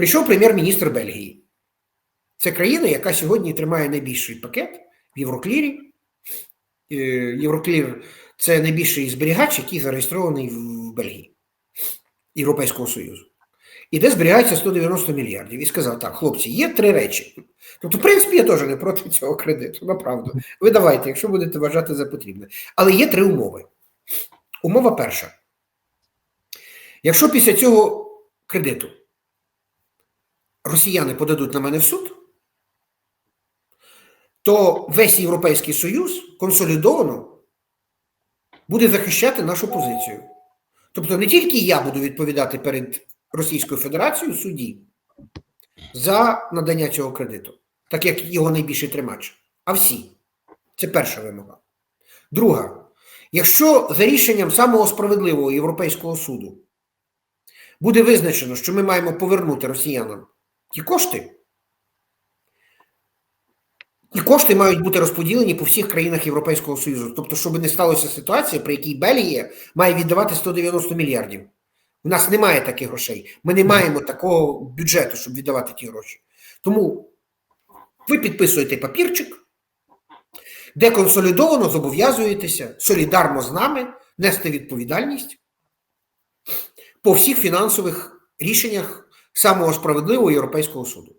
Прийшов прем'єр-міністр Бельгії. Це країна, яка сьогодні тримає найбільший пакет в Євроклірі. Е, Євроклір це найбільший зберігач, який зареєстрований в Бельгії Європейського Союзу. І де зберігається 190 мільярдів. І сказав: так, хлопці, є три речі. Тобто, в принципі, я теж не проти цього кредиту, направду. Ви давайте, якщо будете вважати за потрібне. Але є три умови. Умова перша. Якщо після цього кредиту росіяни подадуть на мене в суд, то весь Європейський Союз консолідовано буде захищати нашу позицію. Тобто не тільки я буду відповідати перед Російською Федерацією суді за надання цього кредиту, так як його найбільший тримач, а всі. Це перша вимога. Друга, якщо за рішенням самого справедливого Європейського суду буде визначено, що ми маємо повернути росіянам ті кошти, і кошти мають бути розподілені по всіх країнах Європейського Союзу. Тобто, щоб не сталося ситуація, при якій Бельгія має віддавати 190 мільярдів. У нас немає таких грошей. Ми не маємо такого бюджету, щоб віддавати ті гроші. Тому ви підписуєте папірчик, де консолідовано зобов'язуєтеся солідарно з нами нести відповідальність по всіх фінансових рішеннях самого справедливого Європейського суду.